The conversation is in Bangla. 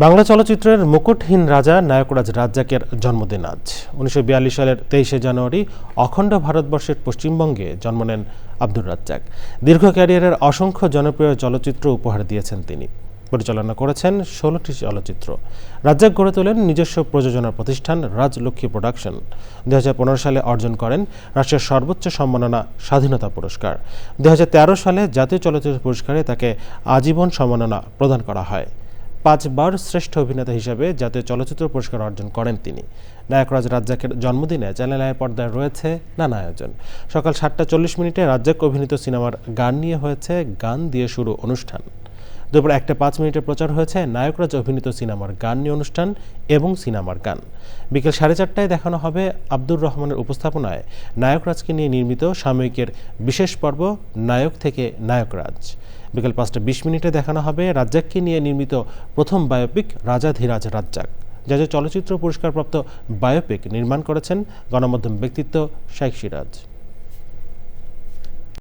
বাংলা চলচ্চিত্রের মুকুটহীন রাজা নায়করাজ রাজ্জাকের জন্মদিন আজ। উনিশশো বিয়াল্লিশ সালের তেইশে জানুয়ারি অখণ্ড ভারতবর্ষের পশ্চিমবঙ্গে জন্ম নেন আব্দুর রাজ্জাক। দীর্ঘ ক্যারিয়ারের অসংখ্য জনপ্রিয় চলচ্চিত্র উপহার দিয়েছেন তিনি। পরিচালনা করেছেন ষোলোটি চলচ্চিত্র। রাজ্জাক গড়ে তোলেন নিজস্ব প্রযোজনা প্রতিষ্ঠান রাজলক্ষ্মী প্রোডাকশন। দুই হাজার পনেরো সালে অর্জন করেন রাষ্ট্রের সর্বোচ্চ সম্মাননা স্বাধীনতা পুরস্কার। দুই হাজার তেরো সালে জাতীয় চলচ্চিত্র পুরস্কারে তাকে আজীবন সম্মাননা প্রদান করা হয়। পাঁচবার শ্রেষ্ঠ অভিনেতা হিসেবে জাতীয় চলচ্চিত্র পুরস্কার অর্জন করেন তিনি। নায়করাজ রাজ্জাকের জন্মদিনে চ্যানেল আয় পর্দায় রয়েছে নানা আয়োজন। সকাল সাতটা চল্লিশ মিনিটে রাজ্জাক অভিনীত সিনেমার গান নিয়ে হয়েছে গান দিয়ে শুরু অনুষ্ঠান। দুপুর একটা পাঁচ মিনিটে প্রচার হয়েছে নায়করাজ অভিনীত সিনেমার গান নিয়ে অনুষ্ঠান এবং সিনেমার গান। বিকেল সাড়ে চারটায় দেখানো হবে আব্দুর রহমানের উপস্থাপনায় নায়করাজকে নিয়ে নির্মিত সাময়িকের বিশেষ পর্ব নায়ক থেকে নায়করাজ। বিকেল পাঁচটা বিশ মিনিটে দেখানো হবে রাজ্জাককে নিয়ে নির্মিত প্রথম বায়োপিক রাজা ধীরাজ রাজ্জাক। যা যে চলচ্চিত্র পুরস্কারপ্রাপ্ত বায়োপিক নির্মাণ করেছেন গণমাধ্যম ব্যক্তিত্ব শাইখ সিরাজ।